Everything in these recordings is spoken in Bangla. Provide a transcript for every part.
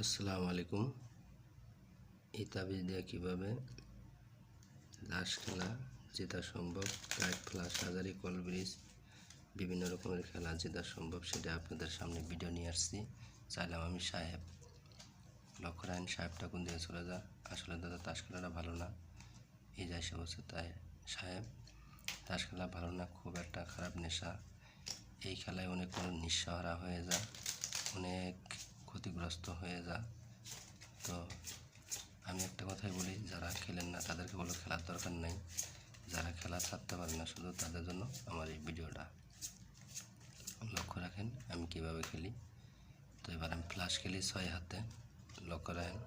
আসসালামু আলাইকুম। এই তাবিজ কীভাবে লাশ খেলা জেতা সম্ভব কাইট ফ্লাস হাজারি কল ব্রিজ বিভিন্ন রকমের খেলা জেতা সম্ভব সেটা আপনাদের সামনে ভিডিও নিয়ে আসছি। চাইলাম আমি সাহেব, লক্ষ্য রাখেন, সাহেবটা কোন দিকে চলে যা আসলে দাদা, তাস খেলাটা ভালো না। এই যাই সে বলছে তাই সাহেব, তাস খেলা ভালো না, খুব একটা খারাপ নেশা। এই খেলায় অনেক নিঃসহারা হয়ে যায়। অনেক ক্ষতিগ্রস্ত হয়ে যায় তো আমি একটা কথাই বলি, যারা খেলেন না তাদেরকে বলো খেলার দরকার নেই। যারা খেলা ছাড়তে পারে না শুধু তাদের জন্য আমার এই ভিডিওটা। লক্ষ্য রাখেন আমি কীভাবে খেলি। তো এবার আমি ফ্লাশ খেলি ছয় হাতে। লক্ষ্য রাখেন,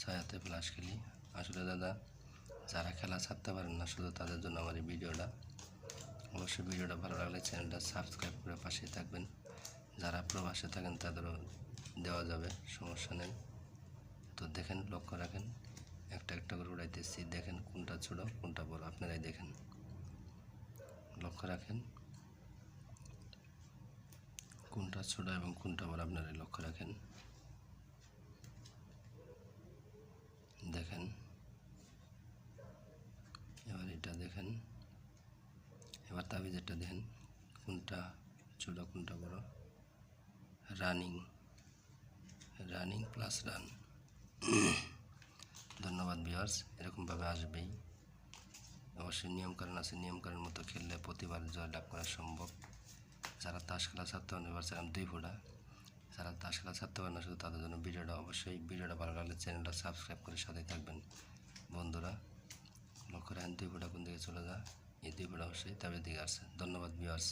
ছয় হাতে ফ্লাশ খেলি। আসলে দাদা, যারা খেলা ছাড়তে পারেন না শুধু তাদের জন্য আমার এই ভিডিওটা। অবশ্যই ভিডিওটা ভালো লাগলে চ্যানেলটা সাবস্ক্রাইব করে পাশে থাকবেন। যারা প্রবাসে থাকেন তাদেরও দেওয়া যাবে, সমস্যা নেই। তো দেখেন, লক্ষ্য রাখেন, একটা একটা করে উড়াইতেছি। দেখেন কোনটা ছোট, কোনটা বড়, আপনারাই দেখেন। লক্ষ্য রাখেন, কোনটা ছোট এবং কোনটা বড়, আপনারাই লক্ষ্য রাখেন। দেখেন, এবার এটা দেখেন, এবার তাবিজ তাবিজেরটা দেখেন, কোনটা ছোট, কোনটা বড়। রানিং। রানিং প্লাস রান ধন্যবাদ ভিউয়ার্স এরকমভাবে আসবেই। অবশ্যই নিয়মকানুন আছে। নিয়মকানুন মতো খেললে প্রতিবার জয় লাভ করা সম্ভব। যারা তাস খেলা ছাড়তে পারেন এবার ছিলাম দুই ফোটা। যারা তাস খেলা ছাড়তে পারেন না শুধু তাদের জন্য ভিডিওটা অবশ্যই, ভিডিওটা ভালো লাগলে চ্যানেলটা সাবস্ক্রাইব করে সাথে থাকবেন। বন্ধুরা, লক্ষ্য রাখেন, দুই ফোটা কোন দিকে চলে যা। এই দুই ফোটা অবশ্যই তাদের দিকে আসছে। ধন্যবাদ ভিউয়ার্স